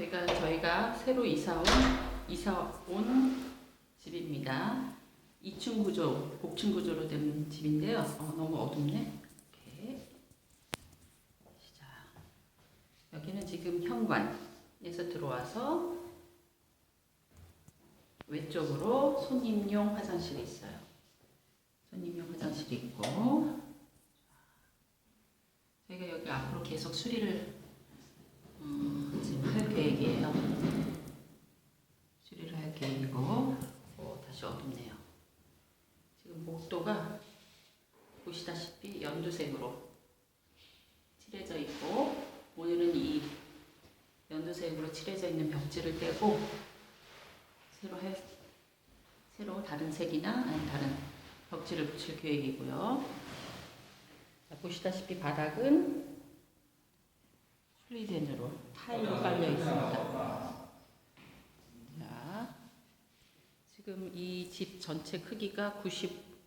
여기가 저희가 새로 이사 온 이사 온 집입니다. 2층 구조, 복층 구조로 된 집인데요. 어, 너무 어둡네. 이렇게. 시작. 여기는 지금 현관에서 들어와서 왼쪽으로 손님용 화장실이 있어요. 손님용 화장실이 있고 저희가 여기 앞으로 계속 수리를 음, 지금 할 계획이에요. 수리를 할 계획이고 어, 다시 어둡네요. 지금 목도가 보시다시피 연두색으로 칠해져 있고 오늘은 이 연두색으로 칠해져 있는 벽지를 떼고 새로 할 새로 다른 색이나 아니 다른 벽지를 붙일 계획이고요. 자, 보시다시피 바닥은 슬리덴으로 타일로 깔려 있습니다. 자, 지금 이 집 전체 크기가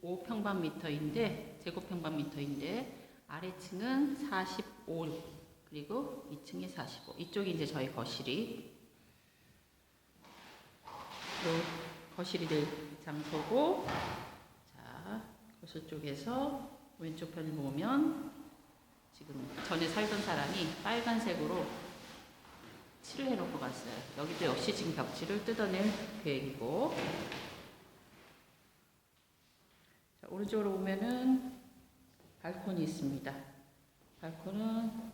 95평방미터인데 제곱평방미터인데 아래층은 45 그리고 2층이 45. 이쪽이 이제 저희 거실이 또 거실이 될 장소고 자 거실 쪽에서 왼쪽 편을 보면 지금 전에 살던 사람이 빨간색으로 칠을 해놓고 갔어요. 여기도 역시 지금 벽지를 뜯어낼 계획이고 자, 오른쪽으로 보면은 발코니 있습니다. 발코는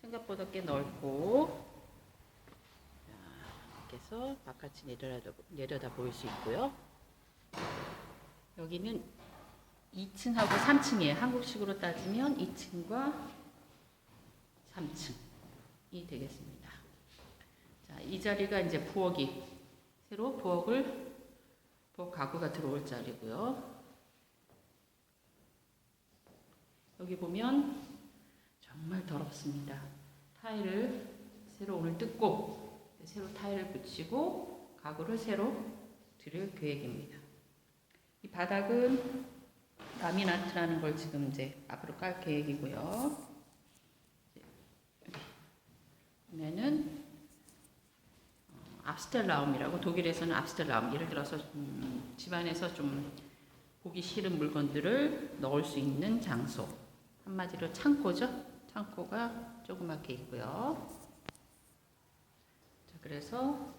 생각보다 꽤 넓고 자, 이렇게 해서 바깥이 내려다, 내려다 보일 수 있고요. 여기는 2층하고 3층이에요. 한국식으로 따지면 2층과 3층이 되겠습니다. 자, 이 자리가 이제 부엌이 새로 부엌을 부엌 가구가 들어올 자리고요. 여기 보면 정말 더럽습니다. 타일을 새로 오늘 뜯고 새로 타일을 붙이고 가구를 새로 들일 계획입니다. 이 바닥은 라미나트라는 걸 지금 이제 앞으로 깔 계획이고요. 보면은 어, 압스텔라움이라고 독일에서는 압스텔라움 예를 들어서 음, 집안에서 좀 보기 싫은 물건들을 넣을 수 있는 장소 한마디로 창고죠. 창고가 조그맣게 있고요. 자, 그래서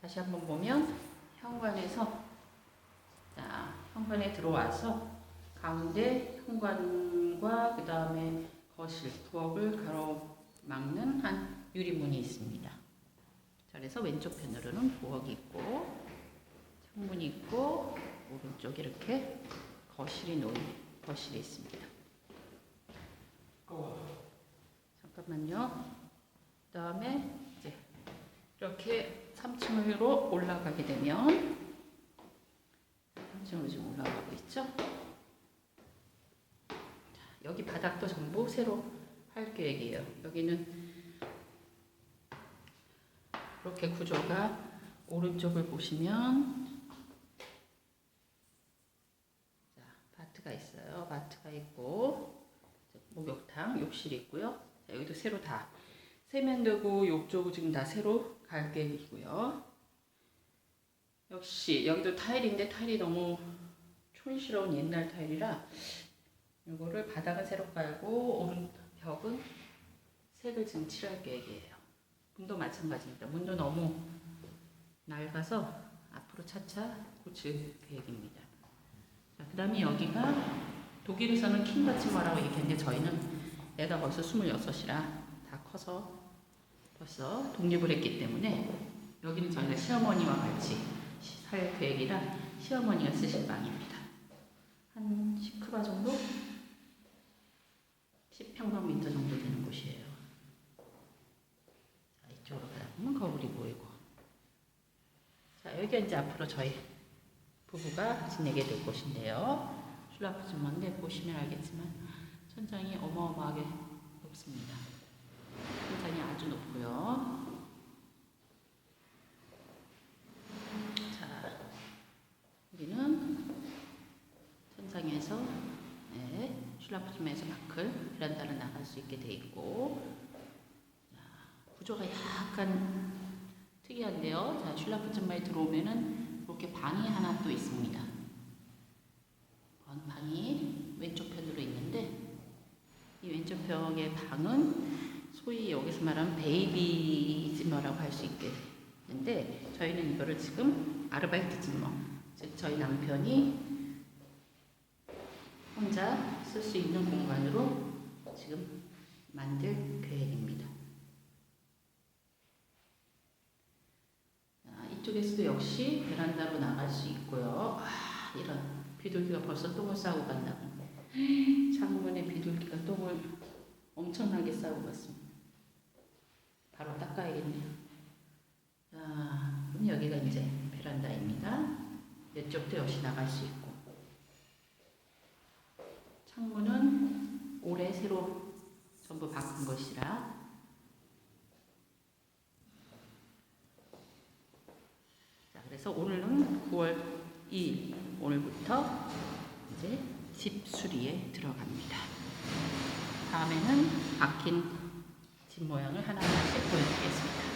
다시 한번 보면 현관에서 자, 현관에 들어와서 가운데 현관과 그 다음에 거실, 부엌을 가로막는 한 유리문이 있습니다. 자, 그래서 왼쪽 편으로는 부엌이 있고 창문이 있고 오른쪽에 이렇게 거실이 놓인 거실이 있습니다. 잠깐만요. 그 다음에 이제 이렇게 3층으로 올라가게 되면 3층으로 지금 올라가고 있죠? 자, 여기 바닥도 전부 새로 할 계획이에요. 여기는 이렇게 구조가 오른쪽을 보시면 자, 바트가 있어요. 바트가 있고 목욕탕, 욕실이 있고요. 자, 여기도 새로 다 세면되고 욕조고 지금 다 새로 갈 계획이고요. 역시 여기도 타일인데 타일이 너무 촌스러운 옛날 타일이라 이거를 바닥은 새로 깔고 오른 벽은 색을 지금 칠할 계획이에요. 문도 마찬가지입니다. 문도 너무 낡아서 앞으로 차차 고칠 계획입니다. 자, 그 다음에 여기가 독일에서는 킹받침마라고 얘기했는데 저희는 애가 벌써 26이라 다 커서 벌써 독립을 했기 때문에 여기는 저희가 시어머니와 같이 살 계획이라 시어머니가 쓰실 방입니다. 한 10크바 정도? 10평방미터 정도 되는 곳이에요. 자, 이쪽으로 가다 보면 거울이 보이고. 자, 여기가 이제 앞으로 저희 부부가 지내게 될 곳인데요. 슐라프즈먼데 보시면 알겠지만 천장이 어마어마하게 높습니다. 천장이 아주 높고요. 자, 여기는 천장에서 네, 슐라프즈먼에서 마클 베란다를 나갈 수 있게 돼 있고 자, 구조가 약간 특이한데요. 자, 슐라프천마에 들어오면은 이렇게 방이 하나 또 있습니다. 방- 방이 왼쪽 편으로 이 왼쪽 벽의 방은 소위 여기서 말하는 베이비 찜머라고 할 수 있겠는데 저희는 이거를 지금 아르바이트 찜머 즉 저희 남편이 혼자 쓸 수 있는 공간으로 지금 만들 계획입니다. 자, 이쪽에서도 역시 베란다로 나갈 수 있고요. 아, 이런 비둘기가 벌써 똥을 싸고 간다고. 창문에 엄청나게 싸고 갔습니다. 바로 닦아야겠네요. 자, 그럼 여기가 이제 베란다입니다. 이쪽도 역시 나갈 수 있고. 창문은 올해 새로 전부 바꾼 것이라 자, 그래서 오늘은 9월 2일 오늘부터 이제 집 수리에 들어갑니다. 다음에는 박힌 집 모양을 하나하나씩 보여드리겠습니다.